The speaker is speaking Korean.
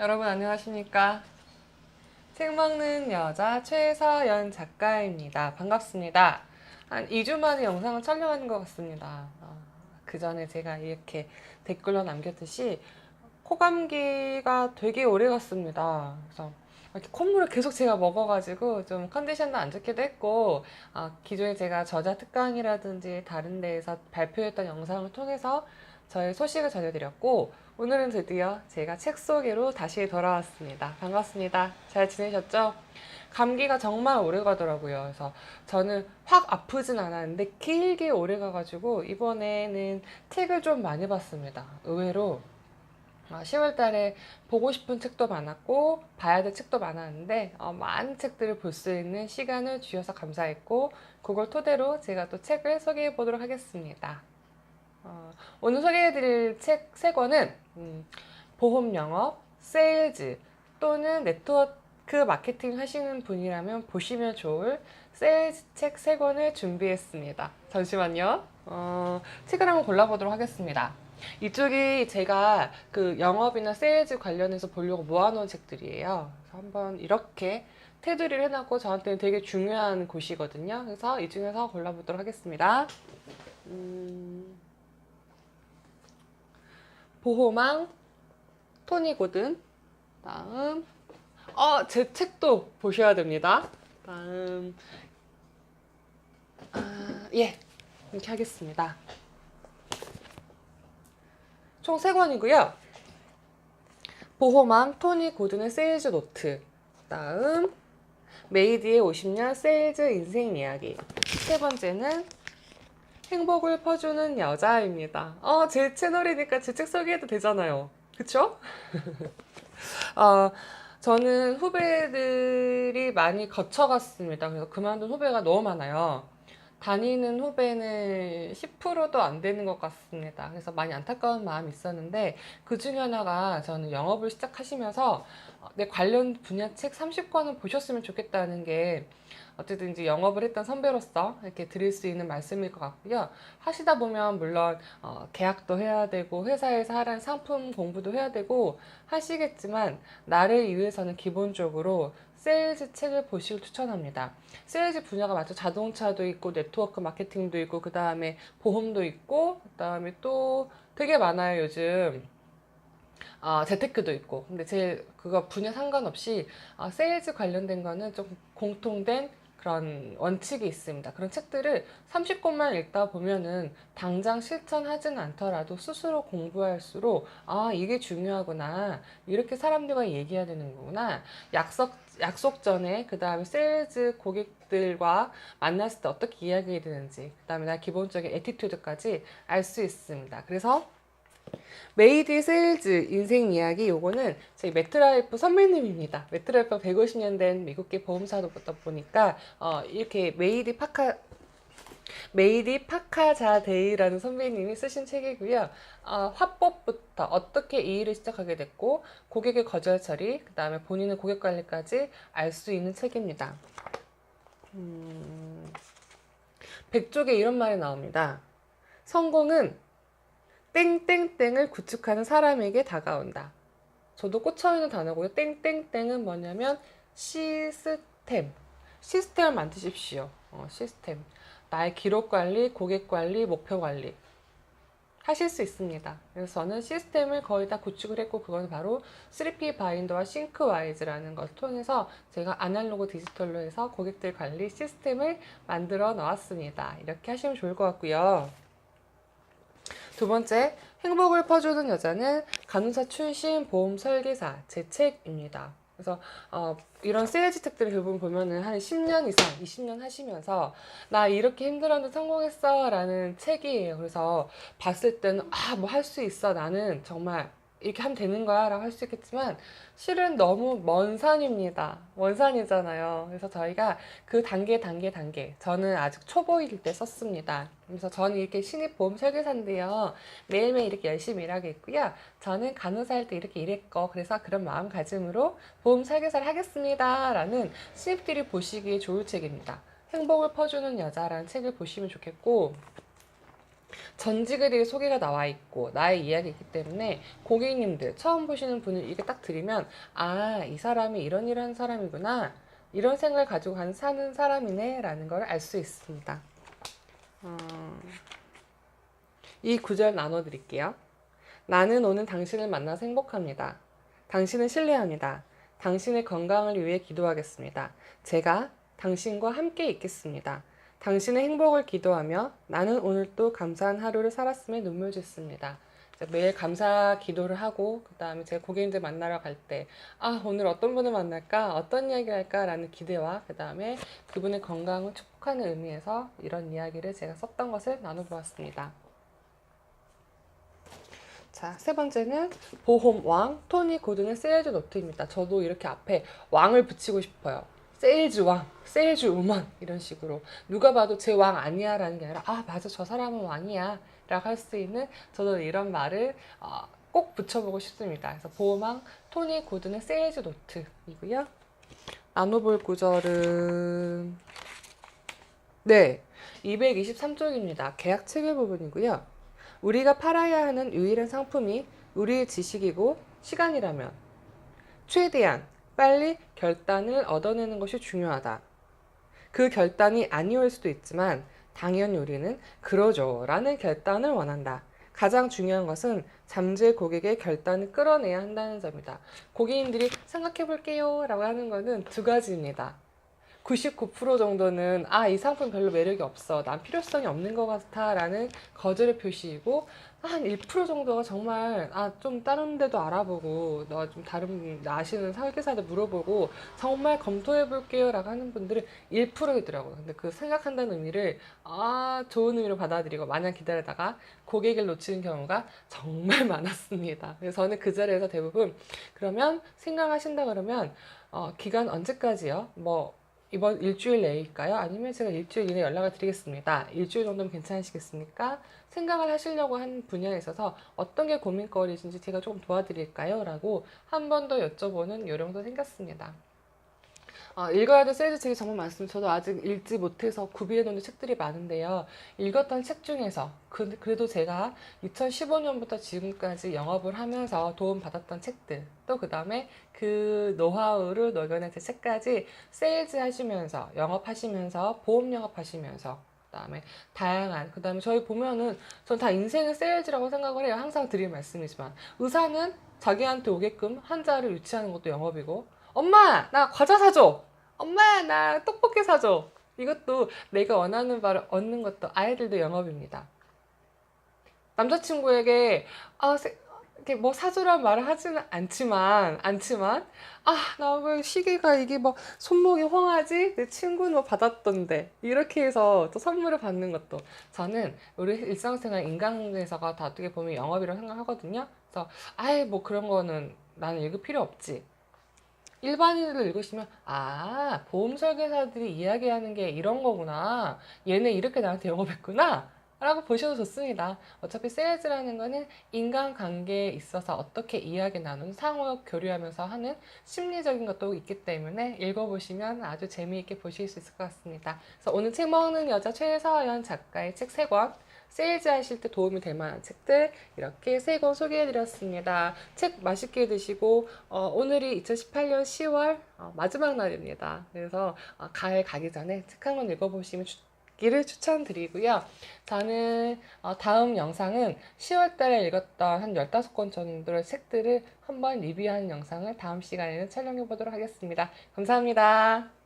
여러분 안녕하십니까? 책 먹는 여자 최서연 작가입니다. 반갑습니다. 한 2주 만에 영상을 촬영하는 것 같습니다. 그 전에 제가 이렇게 댓글로 남겼듯이 코감기가 되게 오래 갔습니다. 그래서 이렇게 콧물을 계속 제가 먹어가지고 좀 컨디션도 안 좋기도 했고 아, 기존에 제가 저자 특강이라든지 다른 데에서 발표했던 영상을 통해서 저의 소식을 전해드렸고 오늘은 드디어 제가 책 소개로 다시 돌아왔습니다. 반갑습니다. 잘 지내셨죠? 감기가 정말 오래 가더라고요. 그래서 저는 확 아프진 않았는데 길게 오래 가가지고 이번에는 책을 좀 많이 봤습니다. 의외로 10월 달에 보고 싶은 책도 많았고 봐야 될 책도 많았는데 어, 많은 책들을 볼 수 있는 시간을 주셔서 감사했고 그걸 토대로 제가 또 책을 소개해 보도록 하겠습니다. 어, 오늘 소개해드릴 책 세 권은 음, 보험 영업, 세일즈 또는 네트워크 마케팅 하시는 분이라면 보시면 좋을 세일즈 책 세 권을 준비했습니다. 잠시만요. 어, 책을 한번 골라보도록 하겠습니다. 이쪽이 제가 그 영업이나 세일즈 관련해서 보려고 모아놓은 책들이에요. 그래서 한번 이렇게 테두리를 해놨고 저한테는 되게 중요한 곳이거든요. 그래서 이 중에서 골라보도록 하겠습니다. 음, 보호망, 토니 고든, 다음, 어, 제 책도 보셔야 됩니다. 다음, 아, 예, 이렇게 하겠습니다. 총 3권이고요. 보호망, 토니 고든의 세일즈 노트. 다음, 메이드의 50년 세일즈 인생 이야기. 세 번째는 행복을 퍼주는 여자입니다. 어, 제 채널이니까 제 책 소개해도 되잖아요. 그쵸? 어, 저는 후배들이 많이 거쳐갔습니다. 그래서 그만둔 후배가 너무 많아요. 다니는 후배는 10%도 안 되는 것 같습니다. 그래서 많이 안타까운 마음이 있었는데 그 중에 하나가 저는 영업을 시작하시면서 어, 내 관련 분야 책 30권을 보셨으면 좋겠다는 게 어쨌든 이제 영업을 했던 선배로서 이렇게 드릴 수 있는 말씀일 것 같고요. 하시다 보면 물론 어, 계약도 해야 되고 회사에서 하라는 상품 공부도 해야 되고 하시겠지만 나를 위해서는 기본적으로 세일즈 책을 보시길 추천합니다. 세일즈 분야가 맞죠. 자동차도 있고 네트워크 마케팅도 있고 그 다음에 보험도 있고 그 다음에 또 되게 많아요 요즘. 아, 재테크도 있고. 근데 제 그거 분야 상관없이 아, 세일즈 관련된 거는 좀 공통된 그런 원칙이 있습니다. 그런 책들을 30권만 읽다 보면은 당장 실천하진 않더라도 스스로 공부할수록 아, 이게 중요하구나. 이렇게 사람들과 얘기해야 되는 거구나. 약속, 약속 전에 그 다음에 세일즈 고객들과 만났을 때 어떻게 이야기해야 되는지 그 다음에 나 기본적인 에티튜드까지 알 수 있습니다. 그래서 메이드 세일즈 인생 이야기 요거는 저희 매트라이프 선배님입니다. 매트라이프가 150년 된 미국계 보험사도부터 보니까 어, 이렇게 메이디 파카 메이디 파카자데이라는 선배님이 쓰신 책이고요. 어, 화법부터 어떻게 이 일을 시작하게 됐고 고객의 거절 처리, 그 다음에 본인의 고객 관리까지 알 수 있는 책입니다. 음, 백쪽에 이런 말이 나옵니다. 성공은 땡땡땡을 구축하는 사람에게 다가온다. 저도 꽂혀 있는 단어고요. 땡땡땡은 뭐냐면 시스템. 시스템을 만드십시오. 어, 시스템. 나의 기록 관리, 고객 관리, 목표 관리. 하실 수 있습니다. 그래서 저는 시스템을 거의 다 구축을 했고, 그건 바로 3P 바인더와 싱크와이즈라는 것을 통해서 제가 아날로그 디지털로 해서 고객들 관리 시스템을 만들어 놓았습니다. 이렇게 하시면 좋을 것 같고요. 두 번째, 행복을 퍼주는 여자는 간호사 출신 보험 설계사 제 책입니다. 그래서 어, 이런 세일즈 책들을 대부분 보면은 한 10년 이상, 20년 하시면서 나 이렇게 힘들었는데 성공했어 라는 책이에요. 그래서 봤을 때는 아, 뭐 할 수 있어. 나는 정말 이렇게 하면 되는 거야 라고 할 수 있겠지만 실은 너무 먼 산입니다. 먼 산이잖아요. 그래서 저희가 그 단계 단계 단계 저는 아직 초보일 때 썼습니다. 그래서 저는 이렇게 신입 보험 설계사인데요. 매일매일 이렇게 열심히 일하겠고요. 저는 간호사 할때 이렇게 일했고 그래서 그런 마음가짐으로 보험 설계사를 하겠습니다. 라는 신입들이 보시기에 좋을 책입니다. 행복을 퍼주는 여자라는 책을 보시면 좋겠고 전지글이 소개가 나와 있고 나의 이야기이기 때문에 고객님들 처음 보시는 분을 이게 딱 들으면 아 이 사람이 이런 이런 사람이구나 이런 생각을 가지고 간 사는 사람이네 라는 걸 알 수 있습니다. 음, 이 구절 나눠 드릴게요. 나는 오늘 당신을 만나서 행복합니다. 당신을 신뢰합니다. 당신의 건강을 위해 기도하겠습니다. 제가 당신과 함께 있겠습니다. 당신의 행복을 기도하며 나는 오늘 또 감사한 하루를 살았음에 눈물 짓습니다. 매일 감사 기도를 하고 그 다음에 제가 고객님들 만나러 갈 때 아 오늘 어떤 분을 만날까 어떤 이야기를 할까라는 기대와 그 다음에 그분의 건강을 축복하는 의미에서 이런 이야기를 제가 썼던 것을 나눠보았습니다. 자, 세 번째는 보험 왕 토니 고든의 세일즈 노트입니다. 저도 이렇게 앞에 왕을 붙이고 싶어요. 세일즈 왕, 세일즈 우먼 이런 식으로 누가 봐도 제 왕 아니야 라는 게 아니라 아 맞아 저 사람은 왕이야 라고 할 수 있는 저도 이런 말을 어, 꼭 붙여보고 싶습니다. 그래서 보험왕 토니 고든의 세일즈 노트이고요. 나눠볼 구절은 네 223쪽입니다. 계약 체결 부분이고요. 우리가 팔아야 하는 유일한 상품이 우리의 지식이고 시간이라면 최대한 빨리 결단을 얻어내는 것이 중요하다. 그 결단이 아니올 수도 있지만 당연히 우리는 그러죠 라는 결단을 원한다. 가장 중요한 것은 잠재 고객의 결단을 끌어내야 한다는 점이다. 고객님들이 생각해 볼게요 라고 하는 것은 두 가지입니다. 99% 정도는 아, 이 상품 별로 매력이 없어. 난 필요성이 없는 것 같아. 라는 거절의 표시이고, 한 1% 정도가 정말 아, 좀 다른 데도 알아보고, 너좀 다른 아시는 설계사들 물어보고, 정말 검토해 볼게요. 라고 하는 분들은 1%이더라고요. 근데 그 생각한다는 의미를 아, 좋은 의미로 받아들이고, 마냥 기다리다가 고객을 놓치는 경우가 정말 많았습니다. 그래서 저는 그 자리에서 대부분, 그러면 생각하신다 그러면, 어, 기간 언제까지요? 뭐, 이번 일주일 내일까요? 아니면 제가 일주일 이내 연락을 드리겠습니다. 일주일 정도면 괜찮으시겠습니까? 생각을 하시려고 한 분야에 있어서 어떤 게 고민거리신지 제가 조금 도와드릴까요? 라고 한 번 더 여쭤보는 요령도 생겼습니다. 어, 읽어야 될 세일즈 책이 정말 많습니다. 저도 아직 읽지 못해서 구비해 놓은 책들이 많은데요. 읽었던 책 중에서 그, 그래도 제가 2015년부터 지금까지 영업을 하면서 도움받았던 책들 또 그 다음에 그 노하우를 녹여낸 제 책까지 세일즈 하시면서 영업하시면서 보험 영업하시면서 그다음에 다양한 그다음에 저희 보면은 전 다 인생의 세일즈라고 생각을 해요. 항상 드릴 말씀이지만 의사는 자기한테 오게끔 환자를 유치하는 것도 영업이고 엄마 나 과자 사줘. 엄마 나 떡볶이 사줘. 이것도 내가 원하는 바를 얻는 것도 아이들도 영업입니다. 남자친구에게 아 세- 이렇게 뭐 사주란 말을 하지는 않지만 않지만 아나 왜 시계가 이게 뭐 손목이 홍하지? 내 친구는 뭐 받았던데. 이렇게 해서 또 선물을 받는 것도 저는 우리 일상생활 인간에서가 다 어떻게 보면 영업이라고 생각하거든요. 그래서 아예 뭐 그런 거는 나는 읽을 필요 없지 일반인들 읽으시면 아 보험 설계사들이 이야기하는 게 이런 거구나 얘네 이렇게 나한테 영업했구나 라고 보셔도 좋습니다. 어차피 세일즈라는 거는 인간관계에 있어서 어떻게 이야기 나누는 상호 교류하면서 하는 심리적인 것도 있기 때문에 읽어보시면 아주 재미있게 보실 수 있을 것 같습니다. 그래서 오늘 책 먹는 여자 최서연 작가의 책세 권, 세일즈 하실 때 도움이 될 만한 책들 이렇게 세 권 소개해드렸습니다. 책 맛있게 드시고 어, 오늘이 2018년 10월 어, 마지막 날입니다. 그래서 어, 가을 가기 전에 책 한 권 읽어보시면 좋 기를 추천드리고요. 저는 어, 다음 영상은 10월 달에 읽었던 한 15권 정도의 책들을 한번 리뷰하는 영상을 다음 시간에는 촬영해 보도록 하겠습니다. 감사합니다.